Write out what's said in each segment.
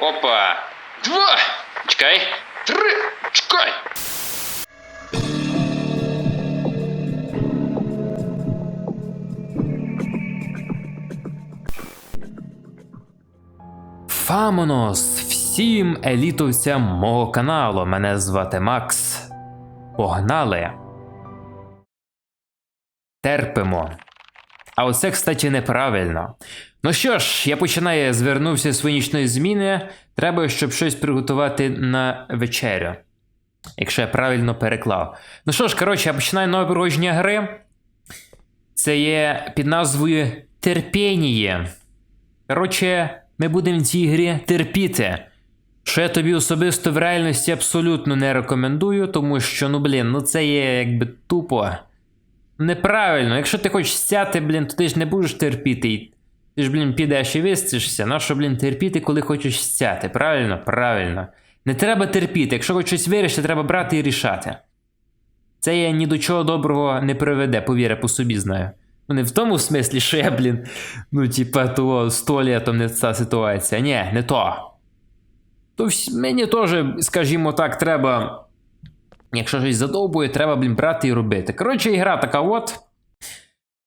Опа. Два. Чекай. Три. Чекай. Фамонос! Всім елітовцям мого каналу. Мене звати Макс. Погнали! Терпимо. А оце, кстати, неправильно. Ну що ж, я починаю, звернувся з своєї нічної зміни. Треба, щоб щось приготувати на вечерю. Якщо я правильно переклав. Ну що ж, коротше, я починаю нове проходження гри. Це є під назвою Терпєніє. Коротше, ми будемо в цій грі терпіти. Що я тобі особисто в реальності абсолютно не рекомендую, тому що, ну блін, ну це є якби тупо. Неправильно, якщо ти хочеш стяти, блін, то ти ж не будеш терпіти. Ти ж, блін, підеш і вистишся. Нащо, блін, терпіти, коли хочеш стяти? Правильно? Правильно. Не треба терпіти. Якщо хочеш щось вирішити, треба брати і рішати. Це я ні до чого доброго не приведе, повір, я по собі знаю. Ну, не в тому смислі, що я, блін, ну, типа, того з туалетом не ця ситуація. Ні, не то. То мені теж, скажімо так, треба. Якщо щось задовбує, треба, блін, брати і робити. Коротше, ігра така от.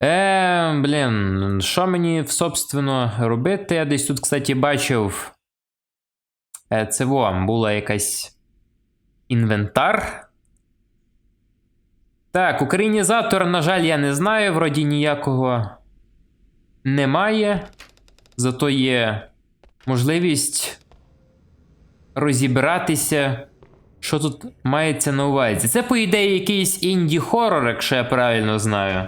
Е, блін, що мені, собственно, робити? Я десь тут, кстати, бачив. Е, це во, була якась інвентар. Так, українізатор, на жаль, я не знаю, вроді ніякого немає. Зато є можливість розібратися, що тут мається на увазі. Це, по ідеї, якийсь інді-хоррор, якщо я правильно знаю.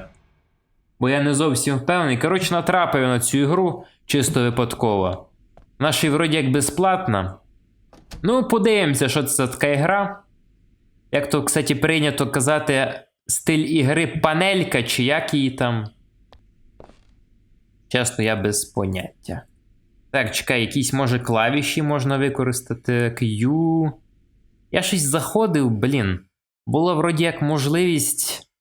Бо я не зовсім впевнений. Коротше, натрапив на цю ігру чисто випадково. Наша вроді як безплатна. Ну, подивимося, що це така ігра. Як то, кстати, прийнято казати, стиль ігри панелька, чи як її там. Чесно, я без поняття. Так, чекай, якісь може клавіші можна використати. Q. Я щось заходив, блін. Була вроді як можливість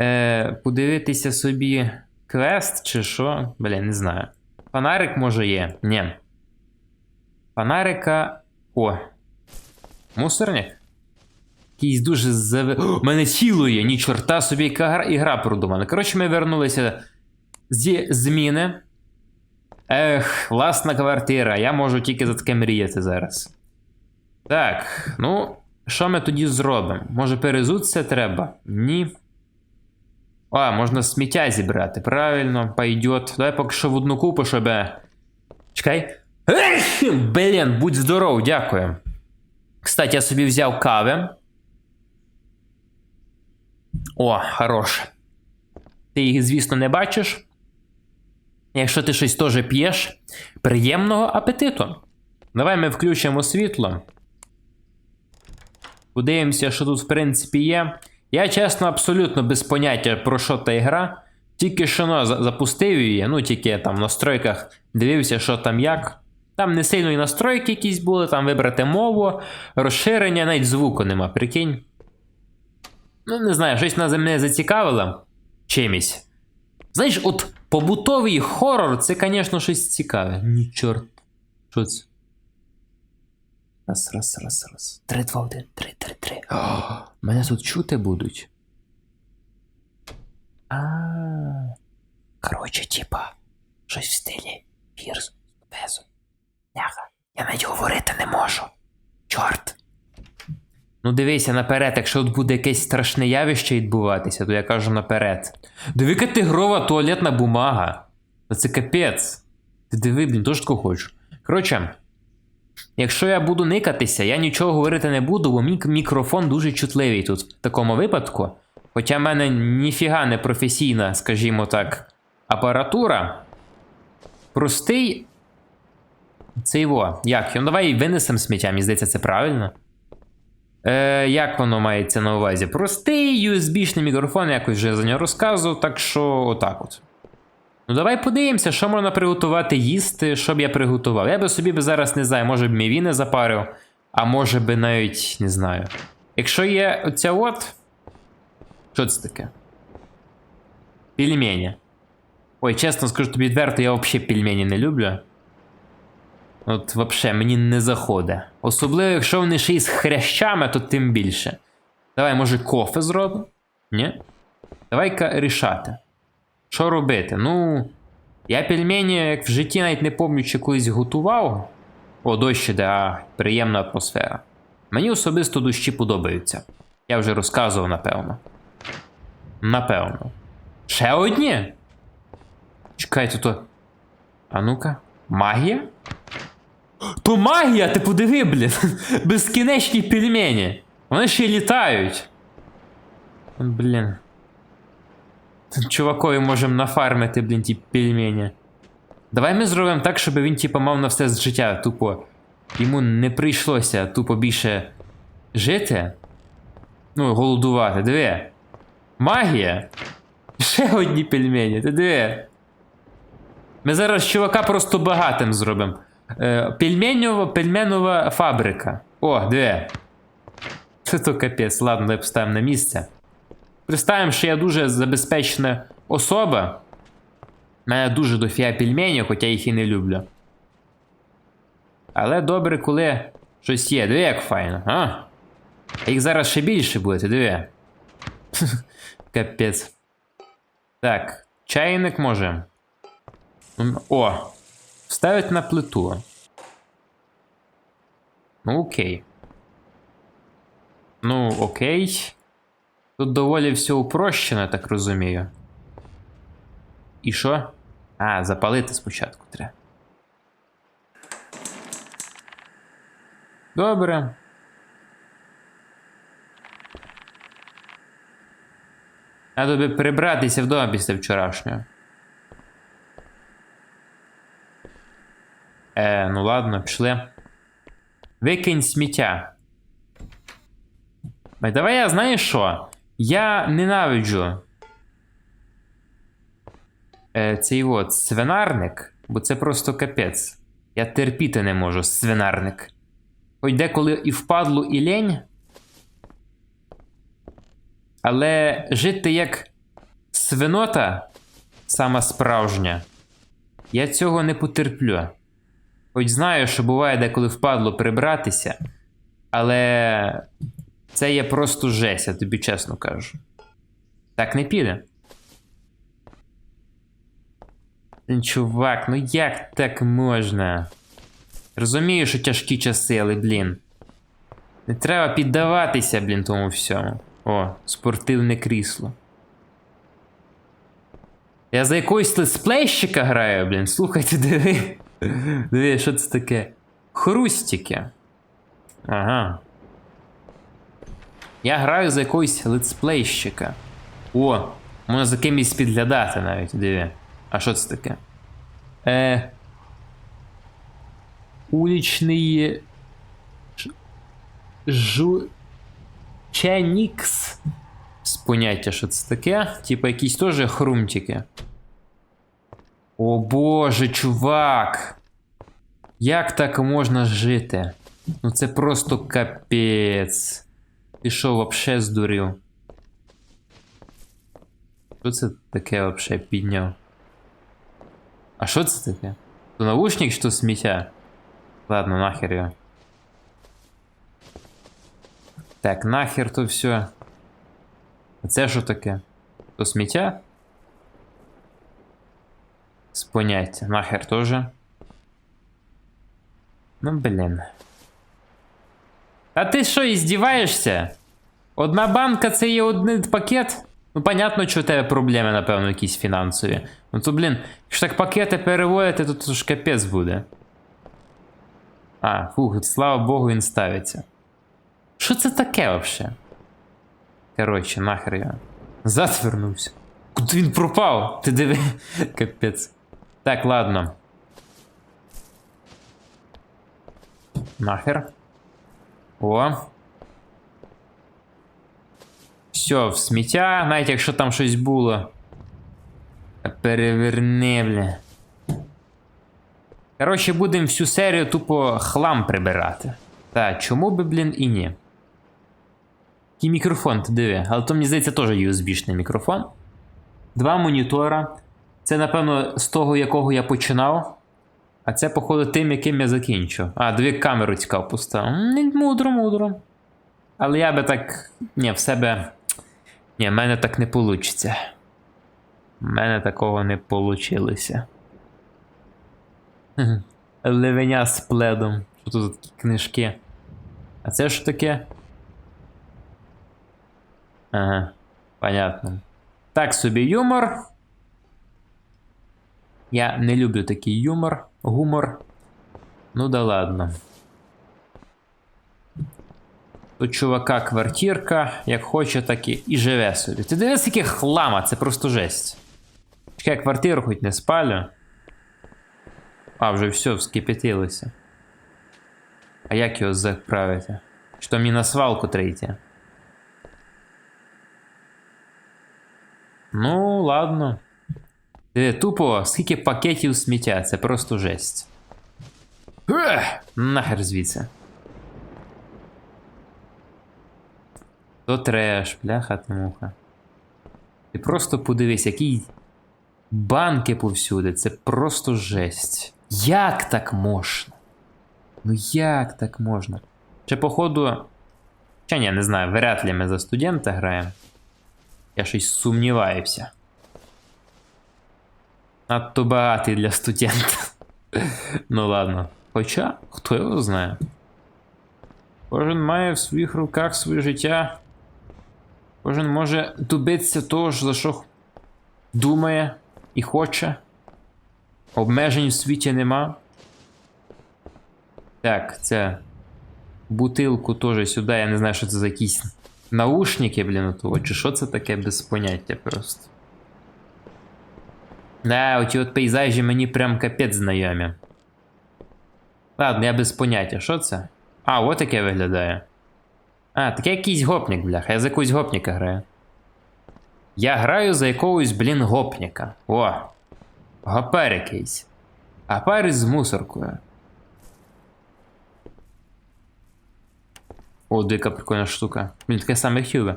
е, подивитися собі квест чи що. Блін, не знаю. Фонарик може є? Ні. Фонарика. О. Мусорник? Якийсь дуже зави... О, мене тіло є, ні чорта собі, яка гра... ігра продумана. Коротше, ми вернулися зі зміни. Ех, власна квартира. Я можу тільки за таке мріяти зараз. Так, ну, що ми тоді зробимо? Може, перезутися треба? Ні. А, можна сміття зібрати. Правильно, пойдет. Давай поки що в одну купу, щоб. Чекай. Блін, будь здоров, дякую. Кстати, я собі взяв кави. О, хорош. Ти їх, звісно, не бачиш. Якщо ти щось теж п'єш, приємного апетиту. Давай ми включимо світло. Подивимося, що тут, в принципі, є. Я, чесно, абсолютно без поняття про що та ігра. Тільки що ну, запустив її, ну тільки я там в настройках дивився, що там як. Там не сильно і настройки якісь були, там вибрати мову, розширення, навіть звуку нема, прикинь. Ну, не знаю, щось на мене зацікавило чимось. Знаєш, от побутовий хорор це, звісно, щось цікаве. Ні, чорт. Що це? Раз, раз, раз, раз. Три, два, один, три, три, три. О, мене тут чути будуть. А. Коротше, типа, щось в стилі Пірс Безу. Няха, я навіть говорити не можу. Чорт. Ну, дивися наперед, якщо тут буде якесь страшне явище відбуватися, то я кажу наперед. Диви, яка тигрова туалетна бумага. Це капець. Ти диви, блін, теж тако хочу. Коротше, якщо я буду никатися, я нічого говорити не буду, бо мій мікрофон дуже чутливий тут в такому випадку. Хоча в мене ніфіга не професійна, скажімо так, апаратура. Простий. Це во. Як? Ну, давай винесемо сміття, мені здається, це правильно. Е, як воно мається на увазі? Простий USB-шний мікрофон, якось вже за нього розказував, так що отак от. Ну, давай подивимося, що можна приготувати їсти, що б я приготував. Я би собі би зараз не знаю, може б мівіни запарив, а може би навіть не знаю. Якщо є оця от. Що це таке? Пельмені. Ой, чесно скажу тобі відверто, я взагалі пельмені не люблю. От взагалі мені не заходить. Особливо, якщо вони ще й з хрящами, то тим більше. Давай, може, кофе зробимо? Ні? Давай-ка рішати. Що робити? Ну. Я пельмені, як в житті навіть не пам'ятаю, чи колись готував. О, дощ іде, а приємна атмосфера. Мені особисто дощі подобаються. Я вже розказував, напевно. Напевно. Ще одні? Чекайте, то. А ну-ка. Магія? То магія, ти подиви, блін. Безкінечні пельмені. Вони ще й літають. Блін. Чувакові можемо нафармити, блін, ті пельмені. Давай ми зробимо так, щоб він, типу, мав на все з життя тупо. Йому не прийшлося тупо більше жити. Ну, голодувати, диви. Магія. Ще одні пельмені, ти диви. Ми зараз чувака просто багатим зробимо. Е, пельменова, пельменова фабрика. О, диви. Це то капець, ладно, поставимо на місце. Представимо, що я дуже забезпечена особа. У мене дуже дофіга пельменів, хоча їх і не люблю. Але добре, коли щось є. Диви, як файно, а? А їх зараз ще більше буде, ти диви. Капець. Так, чайник може. О! Вставить на плиту. Ну, окей. Ну, окей. Тут доволі все упрощено, так розумію. І що? А, запалити спочатку треба. Добре. Треба би прибратися вдома після вчорашнього. Е, ну ладно, пішли. Викинь сміття. Давай я знаєш що? Я ненавиджу. Е, цей от свинарник, бо це просто капець. Я терпіти не можу свинарник. Хоч деколи і впадлу, і лень. Але жити як свинота, сама справжня, я цього не потерплю. Хоч знаю, що буває деколи впадло прибратися, але це є просто жесть, я тобі чесно кажу. Так не піде. Чувак, ну як так можна? Розумію, що тяжкі часи, але, блін. Не треба піддаватися, блін, тому всьому. О, спортивне крісло. Я за якогось летсплейщика граю, блін. Слухайте, диви. Диви, що це таке? Хрустики. Ага. Я граю за якогось летсплейщика. О, можна за кимось підглядати навіть, диви. А що це таке? Е. Уличний. Ж- Жу. Ченікс. З поняття, що це таке? Типа якісь теж хрумтики. О боже, чувак! Як так можна жити? Ну це просто капець. Ти що, вообще здурів? Що це таке вообще підняв? А що це таке? То наушник то сміття? Ладно, нахер його. Так, нахер то все. А це що таке? То сміття? З поняття. Нахер тоже. Ну, блін. А ти що, іздіваєшся? Одна банка це є один пакет? Ну, понятно, що у тебе проблеми, напевно, якісь фінансові. Ну то, блін, якщо так пакети переводити, то, то ж капець буде. А, фух, слава Богу, він ставиться. Що це таке вообще? Коротше, нахер я. Назад вернувся. Куди він пропав? Ти диви. Капець. Так, ладно. Нахер. О. Все, в сміття, навіть якщо там щось було. Переверни, бля. Коротше, будемо всю серію тупо хлам прибирати. Так, чому би, блін, і ні. Який мікрофон, ти диви. Але то мені здається теж USB-шний мікрофон. Два монітора. Це, напевно, з того, якого я починав. А це, походу, тим, яким я закінчу. А, дві камеру цікаво поставив. Мудро, мудро. Але я би так. Ні, в себе. Ні, в мене так не вийде. У мене такого не вийшло. Ливеня з пледом. Що тут такі книжки? А це що таке? Ага, понятно. Так собі юмор. Я не люблю такий юмор, гумор. Ну да ладно. Тут чувака квартирка, як хоче, так і, і живе собі. Ти дивись, скільки хлама, це просто жесть. Чекай, квартиру хоч не спалю. А, вже все, вскипятилося. А як його заправити? Що мені на свалку трейти? Ну, ладно. Диви, тупо, скільки пакетів сміття, це просто жесть. Ех, нахер звідси. То треш, бляха ти муха. Ти просто подивись, які банки повсюди, це просто жесть. Як так можна? Ну як так можна? Чи походу. Чи ні, не знаю, вряд ли ми за студента граємо. Я щось сумніваюся. Надто багатий для студента. ну ладно. Хоча, хто його знає. Кожен має в своїх руках своє життя. Кожен може добитися того, за що думає і хоче. Обмежень в світі нема. Так, це. Бутилку теж сюди, я не знаю, що це за якісь наушники, блін, того, чи що це таке без поняття просто. Да, оті от пейзажі мені прям капець знайомі. Ладно, я без поняття, що це? А, от таке виглядає. А, таке якийсь гопник, бляха. Я за якогось гопніка граю. Я граю за якогось, блін, гопніка. О! Гопер якийсь. Гопер із мусоркою. О, дика прикольна штука. Блін, таке саме як Хьюве.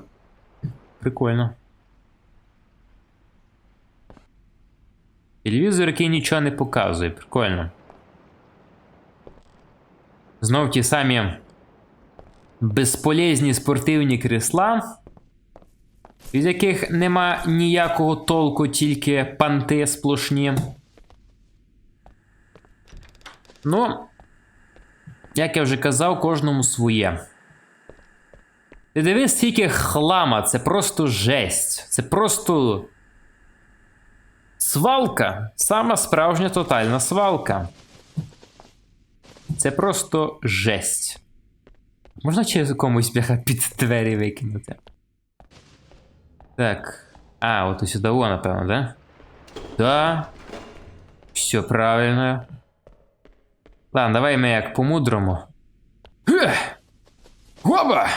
Прикольно. Телевізор, який нічого не показує, прикольно. Знов ті самі безполезні спортивні крісла, від яких нема ніякого толку, тільки панти сплошні. Ну, як я вже казав, кожному своє. Ти дивись, скільки хлама, це просто жесть. Це просто. Свалка. Сама справжня тотальна свалка. Це просто жесть. Можна через комусь бляха під двері викинути? Так. А, от ось сюди, напевно, да? Да. Все правильно. Ладно, давай ми як по-мудрому. Оба!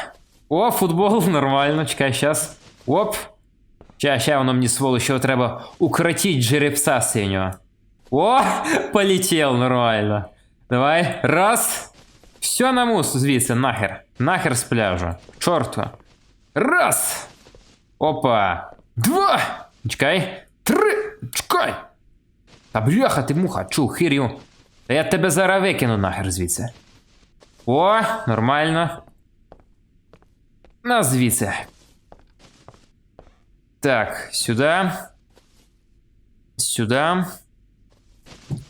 О, футбол, нормально, чекай, щас. Оп. Ща, ща воно мені сволочь, його треба укротить жеребца синього. О, полетел, нормально. Давай, раз. Все на мус звідси, нахер. Нахер з пляжу. Чорту. Раз. Опа. Два. Чекай. Три. Чекай. Та бляха, ти муха, чу, хирю. Та я тебе зараз викину нахер звідси. О, нормально. На звідси. Так, сюди. Сюди.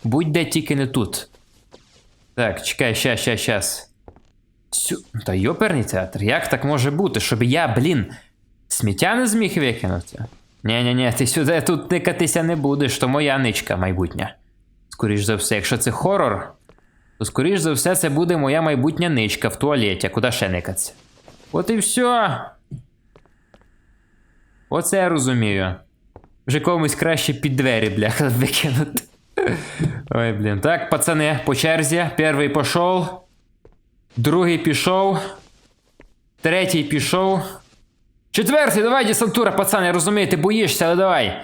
Будь-де тільки не тут. Так, чекай, щас, щас, щас. Сю... Та йоперний театр, як так може бути, щоб я, блін, сміття не зміг викинути? Ні-ні-ні, ти сюди тут никатися не будеш, то моя ничка майбутня. Скоріш за все, якщо це хорор, то скоріш за все це буде моя майбутня ничка в туалеті, куди ще никатися. От і все. Оце я розумію. Вже комусь краще під двері, бляха, викинути. Ой, блін. Так, пацани, по черзі. Перший пішов. Другий пішов. Третій пішов. Четвертий, давай, десантура, пацан, я розумію, ти боїшся, але давай.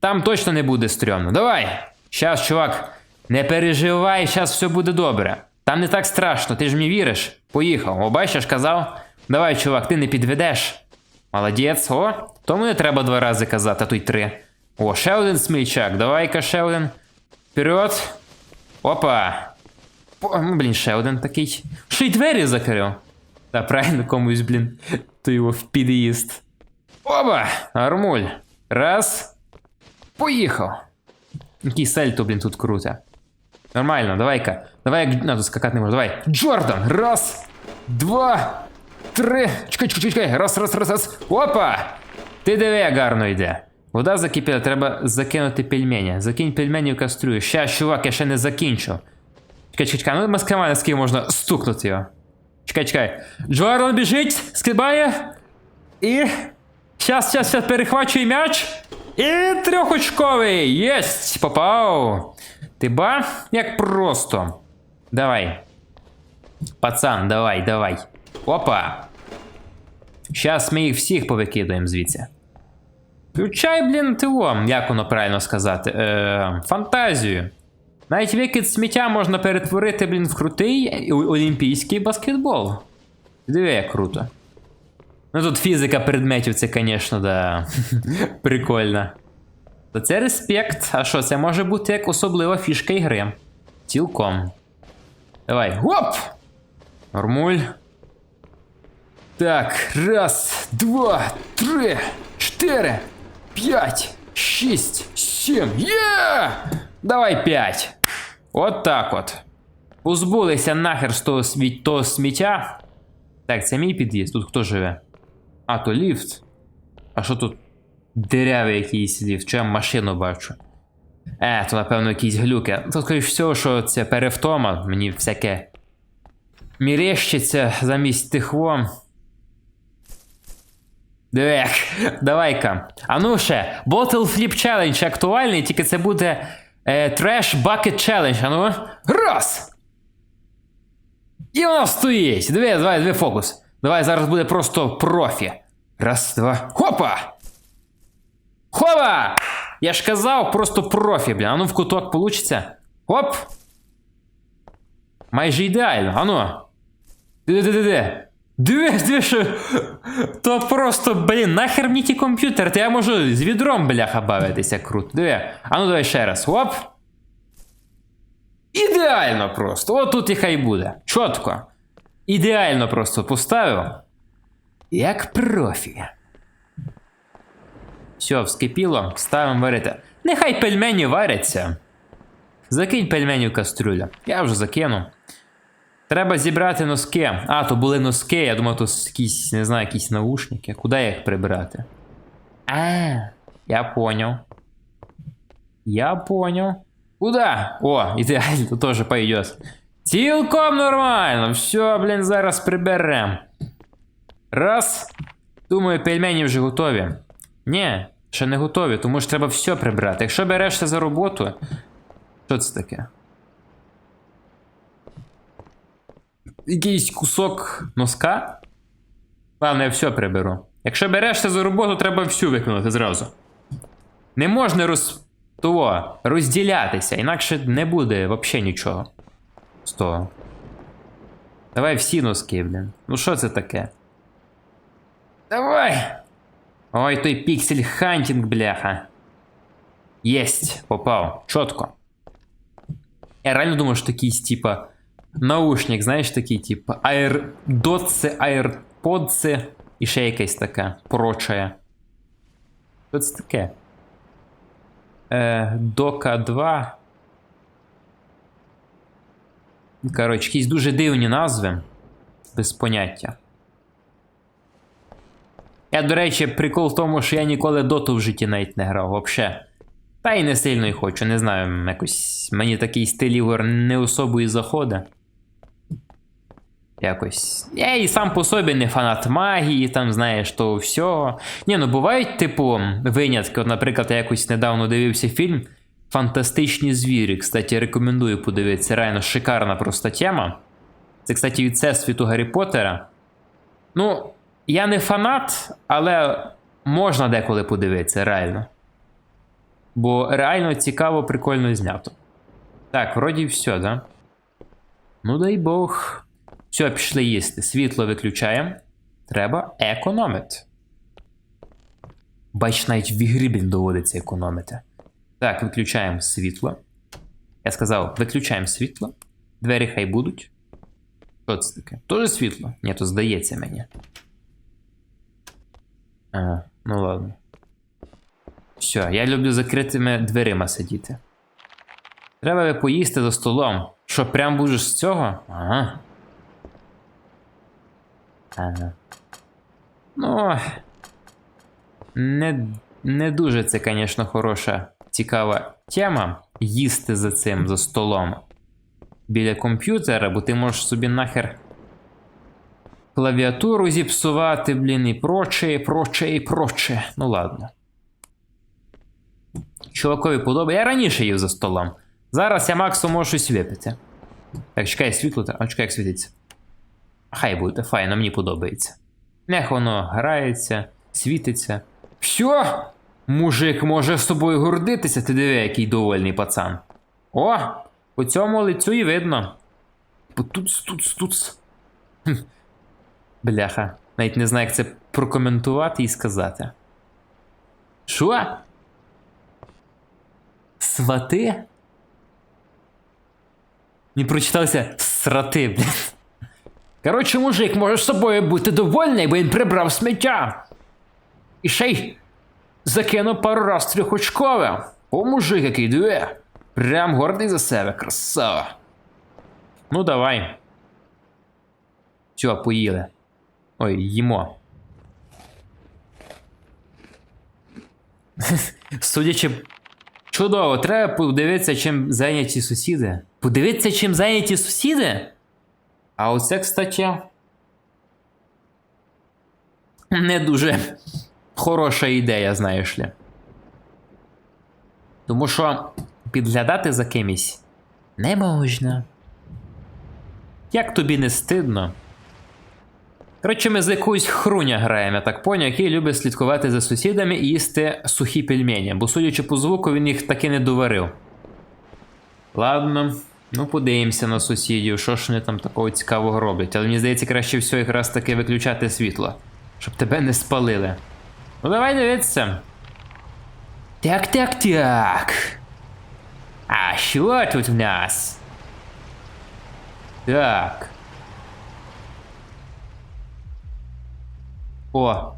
Там точно не буде стрьомно. Давай. Щас, чувак, не переживай, щас все буде добре. Там не так страшно, ти ж мені віриш. Поїхав. О, бачиш, казав. Давай, чувак, ти не підведеш. Молодець, о, тому не треба два рази казати, а то й три. О, ще один смільчак, давай-ка ще один. Вперед. Опа! О, ну, блін, ще один такий. Ще й двері закрив. Та правильно комусь, блін, то його в під'їзд. Опа! Армуль. Раз. Поїхав. Який сельто, блін, тут круто. Нормально, давай-ка. Давай, як. На, тут скакати не можу. Давай. Джордан! Раз, два, Три. Чекай, чекай, чекай. Раз, раз, раз, раз. Опа! Ти диви, як гарно йде. Вода закипіла, треба закинути пельмені. Закинь пельмені в кастрюлю. Щас, чувак, я ще не закінчив. Чекай, чекай, чекай, ну з ким можна стукнути його. Чекай, чекай. Джордан біжить, скибає. І. Щас, щас, щас перехвачує м'яч. І трьохочковий. Єсть! Попав. Ти ба? Як просто. Давай. Пацан, давай, давай. Опа. Щас ми їх всіх повикидаємо звідси. Включай, блін, ТО, як воно правильно сказати. Е, фантазію. Навіть викид сміття можна перетворити, блін, в крутий олімпійський баскетбол. Диви, як круто. Ну тут фізика предметів, це, звісно, да. Прикольно. То це респект. А що, це може бути як особлива фішка ігри. Цілком. Давай. Гоп! Нормуль. Так, раз, два, три, чотири, п'ять, шість, сім. Є! Давай п'ять. От так от. Позбулися нахер з того, смі... того сміття. Так, це мій під'їзд. Тут хто живе? А, то ліфт. А що тут? Дирявий якийсь ліфт, чи я машину бачу. Е, то напевно якісь глюки. Тут, скоріш всього, що це перевтома, мені всяке. Мірещиться замість тих вом. Давай-ка. А ну ще, Bottle Flip Challenge актуальний, тільки це буде е, Trash Bucket Challenge. А ну. Раз! І воно стоїть. Диви, давай, диви фокус. Давай, зараз буде просто профі. Раз, два. Хопа! Хопа! Я ж казав, просто профі, бля. А ну в куток получиться. Хоп! Майже ідеально. Ану. Диви-диви-диви. Диви, диви, що. То просто, блін, нахер мені ті комп'ютер, то я можу з відром, бляха, бавитися круто. Диви. А ну давай ще раз. Хоп. Ідеально просто. От тут і хай буде. Чітко. Ідеально просто поставив. Як профі. Все, вскипіло, ставимо варити. Нехай пельмені варяться. Закинь пельмені в кастрюлю. Я вже закину. Треба зібрати носки. А, то були носки, я думав, то якісь, не знаю, якісь наушники. Куди їх прибирати? А, я поняв. Я поняв. Куда? О, ідеально, то теж пойдет. Цілком нормально. Все, блін, зараз приберем. Раз. Думаю, пельмені вже готові. Ні, ще не готові, тому що треба все прибрати. Якщо берешся за роботу. Що це таке? Якийсь кусок носка. Ладно, я все приберу. Якщо берешся за роботу, треба всю виконати зразу. Не можна роз... того, розділятися, інакше не буде взагалі нічого. З того. Давай всі носки, блін. Ну що це таке? Давай! Ой, той піксель хантінг, бляха. Єсть, попав. Чітко. Я реально думаю, що такий, типа, наушник, знаєш, такий, типа, AirDots, AirPods і ще якась така прочая. Що це таке? Е, Дока 2. Коротше, якісь дуже дивні назви. Без поняття. Я, до речі, прикол в тому, що я ніколи доту в житті навіть не грав, вообще. Та й не сильно й хочу, не знаю, якось мені такий стиль ігор не особо і заходить. Якось. Я і сам по собі не фанат магії, там, знаєш, того всього. Ні, ну бувають, типу, винятки. От, наприклад, я якось недавно дивився фільм Фантастичні звірі. Кстати, рекомендую подивитися. Реально шикарна просто тема. Це, кстати, від всесвіту Гаррі Поттера. Ну, я не фанат, але можна деколи подивитися, реально. Бо реально цікаво, прикольно знято. Так, вроді все, да? Ну дай Бог. Все, пішли їсти. Світло виключаємо. Треба економити. Бач, навіть в ігрі, блін, доводиться економити. Так, виключаємо світло. Я сказав, виключаємо світло, двері хай будуть. Що це таке? Тоже світло? Ні, то здається мені. А, ну ладно. Все, я люблю закритими дверима сидіти. Треба поїсти за столом. Що, прям будеш з цього? Ага. Ага. Ну. Не, не дуже це, звісно, хороша, цікава тема їсти за цим за столом біля комп'ютера, бо ти можеш собі нахер клавіатуру зіпсувати, блін, і проче, і проче, і проче. Ну ладно. Чувакові подобає. Я раніше їв за столом. Зараз я максимум можу щось випити. Так, чекай, світло. А чекай, як світиться. Хай буде, файно, мені подобається. Нех воно грається, світиться. Що? Мужик може з собою гордитися, ти диви, який довольний пацан. О! По цьому лицю і видно. Туц, туц, туц. Бляха. Навіть не знаю, як це прокоментувати і сказати. Що? Свати? Не прочитався срати, блін. Коротше, мужик може з собою бути довольний, бо він прибрав сміття. І ще й закинув пару раз трьохочкове. О, мужик, який диви. Прям гордий за себе, красава. Ну, давай. Все, поїли. Ой, їмо. Судячи. Чудово, треба подивитися, чим зайняті сусіди. Подивитися, чим зайняті сусіди? А оце, кстати. Не дуже хороша ідея, знаєш ли. Тому що підглядати за кимось не можна. Як тобі не стидно? Коротше, ми за якусь хруня граємо, так поняв, який любить слідкувати за сусідами і їсти сухі пельмені, бо судячи по звуку, він їх таки не доварив. Ладно, ну подивимося на сусідів, що ж вони там такого цікавого роблять. Але мені здається, краще всього якраз таки виключати світло, щоб тебе не спалили. Ну давай дивитися. Так, так, так. А що тут в нас? Так. О.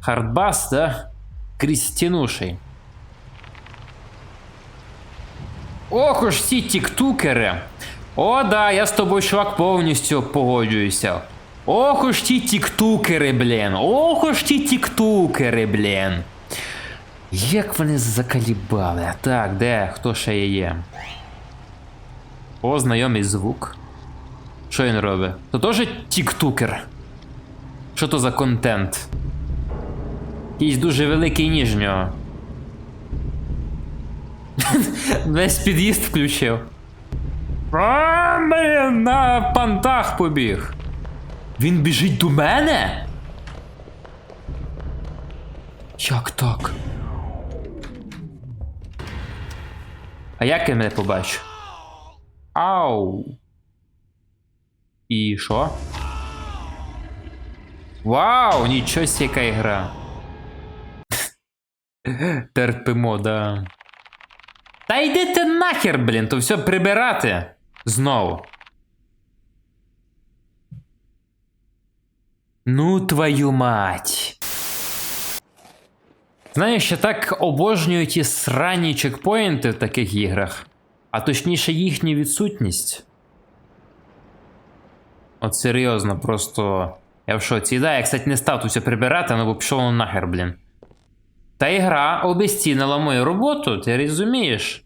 Хардбас, да? Крістінуший. Ох уж ці тіктукери. О, да, я з тобою, чувак, повністю погоджуюся. Ох уж ті тіктукери, блін. Ох уж ті тіктукери, блін. Як вони закалібали. Так, де? Хто ще є є? О, знайомий звук. Що він робить? То теж тіктукер. Що то за контент? Якийсь дуже великий ніж нього. Весь під'їзд включив. А, блін, на пантах побіг. Він біжить до мене? Як так? А як я мене побачу? Ау. І що? Вау, нічого яка ігра. Терпимо, да. Та йдите нахер, блін, то все прибирати. Знову. Ну, твою мать. Знаєш, я так обожнюю ті срані чекпоінти в таких іграх, а точніше їхню відсутність. От серйозно, просто. Я в шоці. Да, я, кстати, не став тут все прибирати, ну бо пішов нахер, блін. Та ігра обезцінила мою роботу, ти розумієш?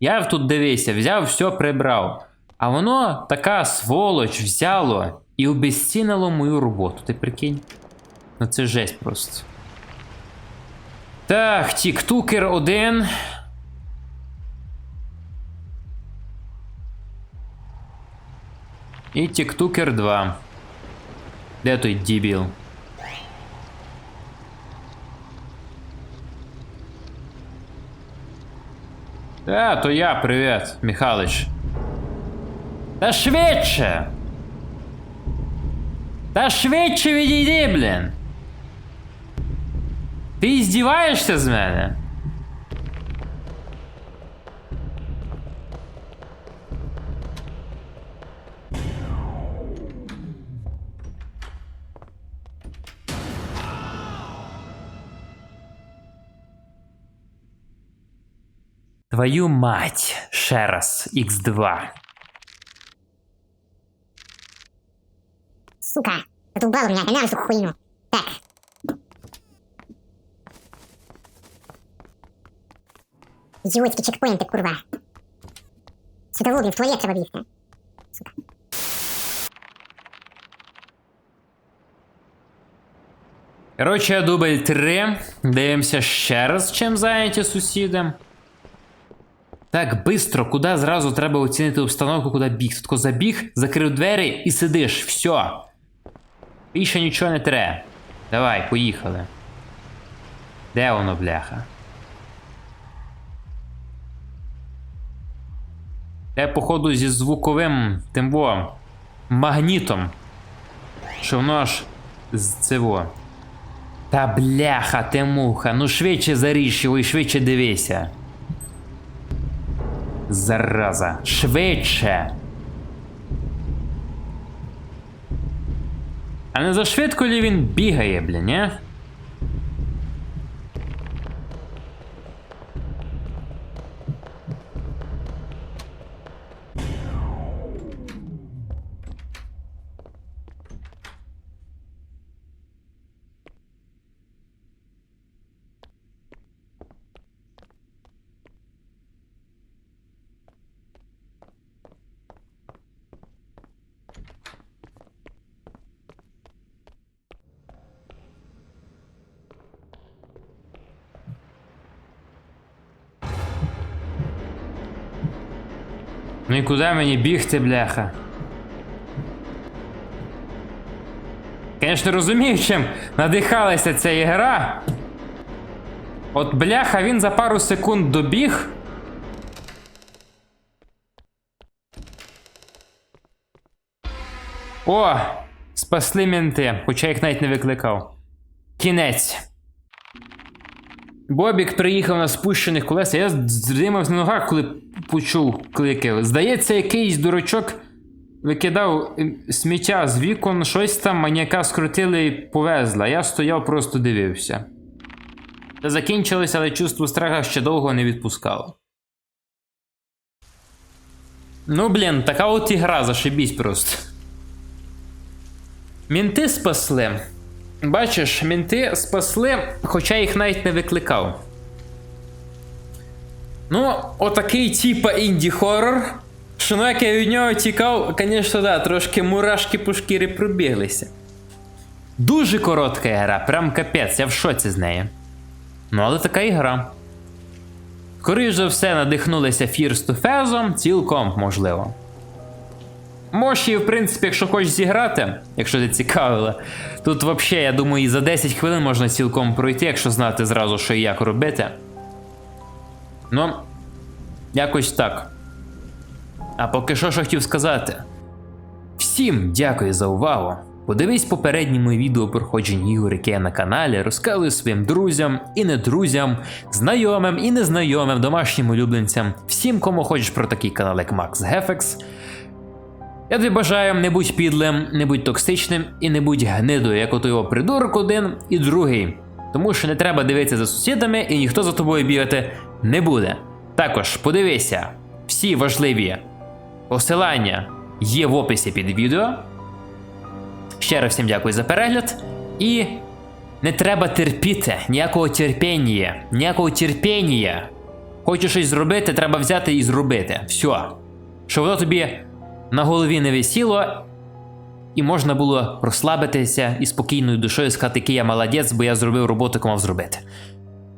Я тут дивився, взяв, все прибрав. А воно така сволоч взяло і обезцінило мою роботу. Ти прикинь? Ну це жесть просто. Так, тіктукер один. І тіктукер 2. Де той дебіл? А, то я, привіт, Михалыч. Та швидше! Та швидше відійди, блін! Ти здіваєшся з мене? Твою мать. Ще раз. Х2. Сука, задолбал меня, ненавижу хуйню. Так. Идиотські чекпоінти, курва. Сюди блін, в туалет треба бігти. Сука. Коротше, дубль 3. Дивимося ще раз, чим зайняті сусіди. Так, бистро, куди зразу треба оцінити обстановку, куди біг. Тут забіг, закрив двері і сидиш. Все. Більше нічого не треба. Давай, поїхали. Де воно, бляха? Те, походу, зі звуковим тим во, магнітом. Що воно аж з цього. Та бляха, ти муха, ну швидше заріж його і швидше дивися. Зараза, швидше. А не за швидко лі він бігає, бля, ні? Ну і куди мені бігти, бляха? Звісно, розумію, чим надихалася ця ігра. От бляха, він за пару секунд добіг. О! Спасли менти, хоча їх навіть не викликав. Кінець. Бобік приїхав на спущених колесах. Я здримався на ногах, коли почув клики. Здається, якийсь дурачок викидав сміття з вікон, щось там маніяка скрутили і повезла. Я стояв, просто дивився. Це закінчилося, але чувство страха ще довго не відпускало. Ну, блін, така от ігра, зашибісь просто. Мінти спасли. Бачиш, мінти спасли, хоча їх навіть не викликав. Ну, отакий типа інді-хоррор. Що ну як я від нього тікав, звісно, да, трошки мурашки по шкірі пробіглися. Дуже коротка гра, прям капець, я в шоці з неї. Ну, але така ігра. Скоріше за все, надихнулися Фірсту Фезом, цілком можливо. Можеш і, в принципі, якщо хочеш зіграти, якщо ти цікавила, тут взагалі, я думаю, і за 10 хвилин можна цілком пройти, якщо знати зразу, що і як робити. Ну, якось так. А поки що, що хотів сказати. Всім дякую за увагу. Подивись попередні мої відео проходжень ігор, яке є на каналі, розказуй своїм друзям і не друзям, знайомим і незнайомим, домашнім улюбленцям, всім, кому хочеш про такий канал, як Max Hefex. Я тобі бажаю не будь підлим, не будь токсичним і не будь гнидою, як ото його придурок один і другий. Тому що не треба дивитися за сусідами і ніхто за тобою бігати не буде. Також подивися, всі важливі посилання є в описі під відео. Ще раз всім дякую за перегляд. І не треба терпіти, ніякого терпіння, ніякого терпіння. Хочеш щось зробити, треба взяти і зробити. Все. Щоб воно тобі на голові не висіло, і можна було розслабитися і спокійною душою сказати, який я молодець, бо я зробив роботу, яку мав зробити.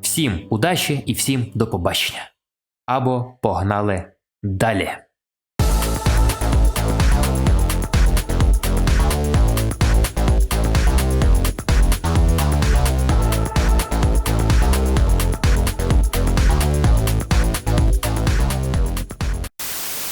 Всім удачі і всім до побачення. Або погнали далі.